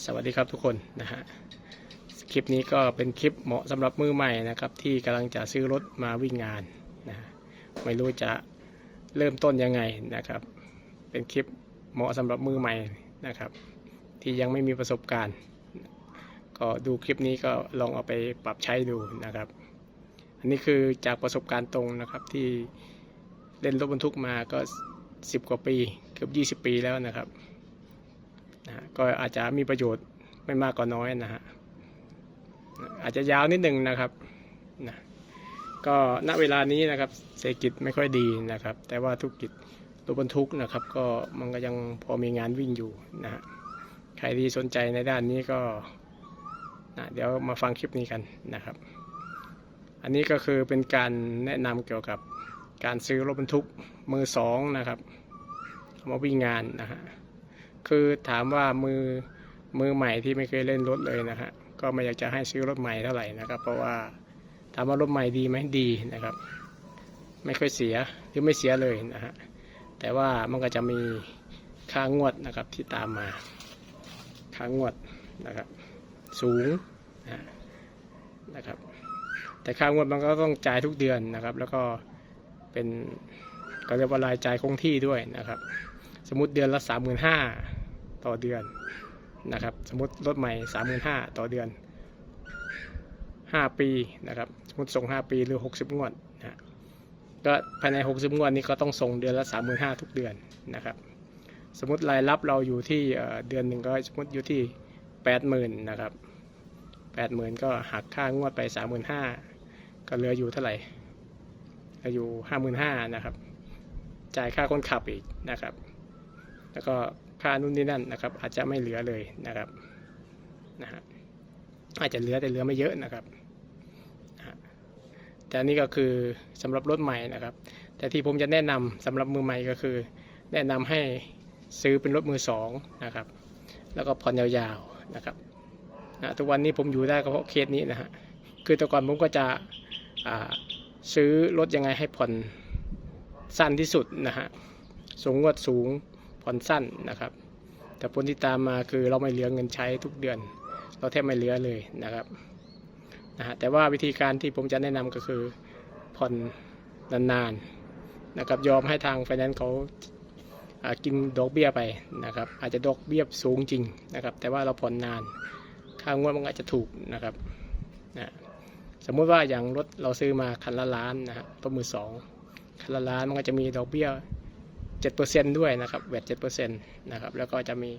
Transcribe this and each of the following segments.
สวัสดีครับทุกคนนะฮะคลิปนี้ก็เป็นคลิปเหมาะสำหรับมือใหม่นะครับ ที่กำลังจะซื้อรถมาวิ่งงานนะฮะไม่รู้จะเริ่มต้นยังไงนะครับ เป็นคลิปเหมาะสำหรับมือใหม่นะครับ ที่ยังไม่มีประสบการณ์ ก็ดูคลิปนี้ก็ลองเอาไปปรับใช้ดูนะครับ อันนี้คือจากประสบการณ์ตรงนะครับที่เล่นรถบรรทุกมาก็ 10 กว่าปีเกือบ20 ปีแล้วนะครับ ก็อาจจะมีประโยชน์ไม่มากก็น้อยนะฮะอาจจะยาวนิดหนึ่งนะครับนะก็ณเวลานี้นะครับเศรษฐกิจไม่ค่อยดีนะครับ แต่ว่าธุรกิจรถบรรทุกนะครับ ก็มันก็ยังพอมีงานวิ่งอยู่นะฮะใครที่สนใจในด้านนี้ก็นะเดี๋ยวมาฟังคลิปนี้กันนะครับ อันนี้ก็คือเป็นการแนะนำเกี่ยวกับการซื้อรถบรรทุกมือสองนะครับมาวิ่งงานนะฮะ คือถามว่ามือมือใหม่ที่ไม่เคยเล่นรถเลยนะฮะก็ไม่อยากจะให้ซื้อรถใหม่เท่าไหร่นะครับ เพราะว่าถามว่ารถใหม่ดีไหมดีนะครับ ไม่ค่อยเสียหรือไม่เสียเลยนะฮะแต่ว่ามันก็จะมีค่างวดนะครับที่ตามมา ค่างวดนะครับ สูงนะนะครับ แต่ค่างวดมันก็ต้องจ่ายทุกเดือนนะครับ แล้วก็เป็นก็เรียกว่ารายจ่ายคงที่ด้วยนะครับ สมมติเดือนละสามหมื่นห้า ต่อเดือนนะครับสมมติรถใหม่สามหมื่นห้าต่อเดือนห้าปีนะครับสมมติส่งห้าปีหรือหกสิบงวดนะฮะก็ภายในหกสิบงวดนี้ก็ต้องส่งเดือนละสามหมื่นห้าทุกเดือนนะครับสมมติรายรับเราอยู่ที่เดือนหนึ่งก็สมมติอยู่ที่แปดหมื่นนะครับแปดหมื่นก็หักค่างวดไปสามหมื่นห้าก็เหลืออยู่เท่าไหร่เหลืออยู่ห้าหมื่นห้านะครับ จ่ายค่าคนขับอีกนะครับ แล้วก็ ค่านู่นนี่นั่นนะครับ อาจจะไม่เหลือเลยนะครับนะฮะอาจจะเหลือแต่เหลือไม่เยอะนะครับแต่นนี้ก็คือสำหรับรถใหม่นะครับ แต่ที่ผมจะแนะนำสำหรับมือใหม่ก็คือ แนะนำให้ซื้อเป็นรถมือสองนะครับ แล้วก็ผ่อนยาวๆนะครับนะทุกวันนี้ผมอยู่ได้ก็เพราะเคสนี้นะฮะคือแต่ก่อนผมก็จะอ่าซื้อรถยังไงให้ผ่อนสั้นที่สุดนะฮะสูงงวดสูงผ่อนสั้นนะครับ แต่ผลที่ตามมาคือเราไม่เหลือเงินใช้ทุกเดือน เราแทบไม่เหลือเลยนะครับนะฮะแต่ว่าวิธีการที่ผมจะแนะนำก็คือผ่อนนานๆนะครับยอมให้ทางไฟแนนซ์เขาอ่ากินดอกเบี้ยไปนะครับ อาจจะดอกเบี้ยสูงจริงนะครับ แต่ว่าเราผ่อนนานค่างวดมันอาจจะถูกนะครับนะสมมุติว่าอย่างรถเราซื้อมาคันละล้านนะฮะตัวมือสองคันละล้านมันก็จะมีดอกเบี้ย 7%ด้วยนะครับแวด7%นะครับแล้วก็จะมี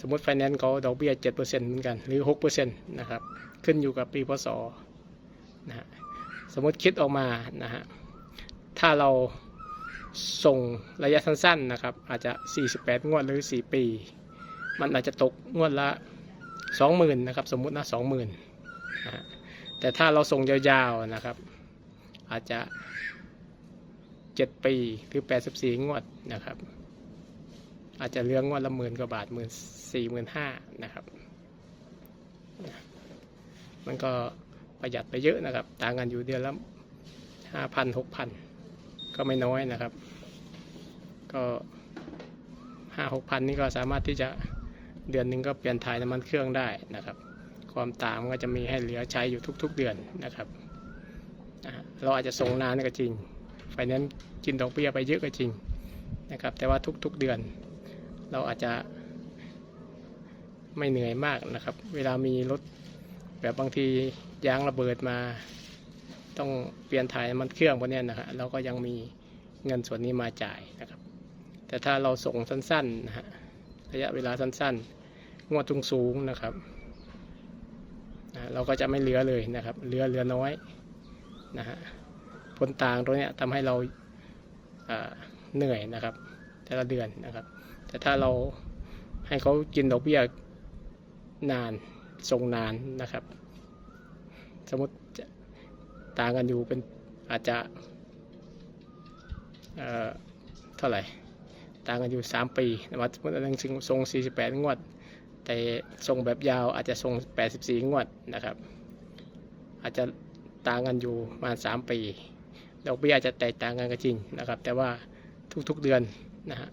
สมมติไฟแนนซ์เขาดอกเบี้ย7%เหมือนกันหรือ 6%นะครับขึ้นอยู่กับปีพศนะฮะสมมติคิดออกมานะฮะถ้าเราส่งระยะสั้นๆนะครับอาจจะ 48 งวดหรือ 4 ปี มันอาจจะตกงวดละ 20,000นะครับสมมุตินะ20,000นะฮะแต่ถ้าเราส่งยาวๆนะครับ อาจจะ 7 ปีหรือ 84 งวดนะครับ อาจจะเลี้ยงงวดละหมื่นกว่าบาทหมื่นสี่หมื่นห้านะครับ มันก็ประหยัดไปเยอะนะครับ ต่างกันอยู่เดือนละห้าพันหกพันก็ไม่น้อยนะครับ ก็ห้าหกพันนี่ก็สามารถที่จะเดือนหนึ่งก็เปลี่ยนถ่ายน้ำมันเครื่องได้นะครับ ความต่างมันก็จะมีให้เหลือใช้อยู่ทุกๆเดือนนะครับ เราอาจจะส่งนานก็จริง ไฟแนนซ์กินดอกเบี้ยไปเยอะก็จริงนะครับ แต่ว่าทุกๆเดือน เราอาจจะไม่เหนื่อยมากนะครับ เวลามีรถแบบบางทียางระเบิดมา ต้องเปลี่ยนถ่ายมันเครื่องพวกเนี้ยนะฮะเราก็ยังมีเงินส่วนนี้มาจ่ายนะครับ แต่ถ้าเราส่งสั้นๆนะฮะระยะเวลาสั้นๆ งวดสูงๆนะครับเราก็จะไม่เหลือเลยนะครับ เหลือเหลือน้อยนะฮะ ผลต่างตรงเนี้ยทำให้เราเหนื่อยนะครับ แต่ละเดือนนะครับ แต่ถ้าเราให้เขากินดอกเบี้ยนานส่งนานนะครับ สมมติจะต่างกันอยู่เป็นอาจจะเเท่าไหร่ ต่างกันอยู่ 3 ปีนะครับสมมติอันนึงส่ง 48 งวด แต่ส่งแบบยาวอาจจะส่ง 84 งวดนะครับ อาจจะต่างกันอยู่ประมาณ 3 ปี ดอกเบี้ยอาจจะแตกต่างกันก็จริงนะครับ แต่ว่าทุกๆเดือนนะฮะ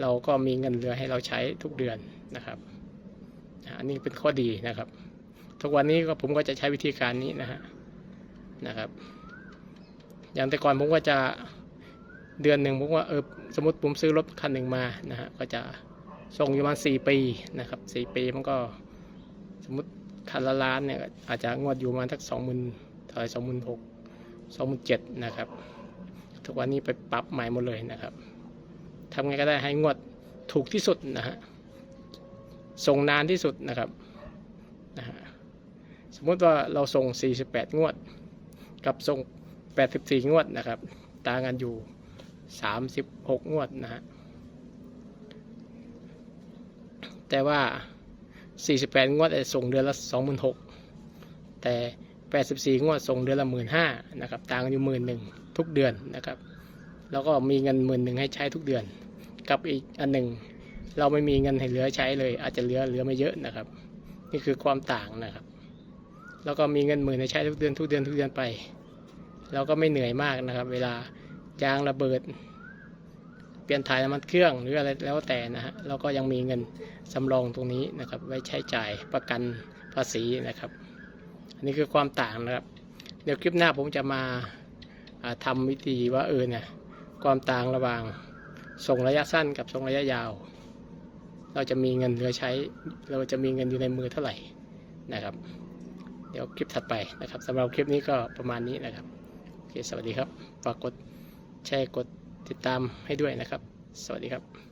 เราก็มีเงินเหลือให้เราใช้ทุกเดือนนะครับอันนี้เป็นข้อดีนะครับ ทุกวันนี้ก็ผมก็จะใช้วิธีการนี้นะฮะนะครับ อย่างแต่ก่อนผมก็จะเดือนหนึ่งผมว่าเออสมมติผมซื้อรถคันหนึ่งมานะฮะก็จะส่งอยู่ประมาณสี่ปีนะครับสี่ปีมันก็สมมติคันละล้านเนี่ยอาจจะงวดอยู่ประมาณสักสองหมื่นเท่าไหร่สองหมื่นหก สองหมื่นเจ็ดนะครับ ทุกวันนี้ไปปรับใหม่หมดเลยนะครับทำไงก็ได้ให้งวดถูกที่สุดนะฮะส่งนานที่สุดนะครับนะฮะสมมติว่าเราส่ง 48 งวด กับส่ง 84 งวดนะครับ ต่างกันอยู่ 36 งวดนะฮะแต่ว่า 48 งวดจะส่งเดือนละ 26,000แต่ 84 งวดส่งเดือนละ15,000นะครับต่างกันอยู่11,000ทุกเดือนนะครับ แล้วก็มีเงินหมื่นหนึ่งให้ใช้ทุกเดือน กับอีกอันหนึ่งเราไม่มีเงินให้เหลือใช้เลย อาจจะเหลือเหลือไม่เยอะนะครับ นี่คือความต่างนะครับ แล้วก็มีเงินหมื่นให้ใช้ทุกเดือนทุกเดือนทุกเดือนไป เราก็ไม่เหนื่อยมากนะครับ เวลายางระเบิด เปลี่ยนถ่ายน้ำมันเครื่องหรืออะไรแล้วแต่นะฮะเราก็ยังมีเงินสำรองตรงนี้นะครับ ไว้ใช้จ่ายประกันภาษีนะครับ อันนี้คือความต่างนะครับ เดี๋ยวคลิปหน้าผมจะมาาทำวิธีว่าเออเนี่ยความต่างระหว่างส่งระยะสั้นกับส่งระยะยาว เราจะมีเงินเหลือใช้ เราจะมีเงินอยู่ในมือเท่าไหร่นะครับ เดี๋ยวคลิปถัดไปนะครับสำหรับคลิปนี้ก็ประมาณนี้นะครับโอเคสวัสดีครับฝากกดแชร์กดติดตามให้ด้วยนะครับ สวัสดีครับ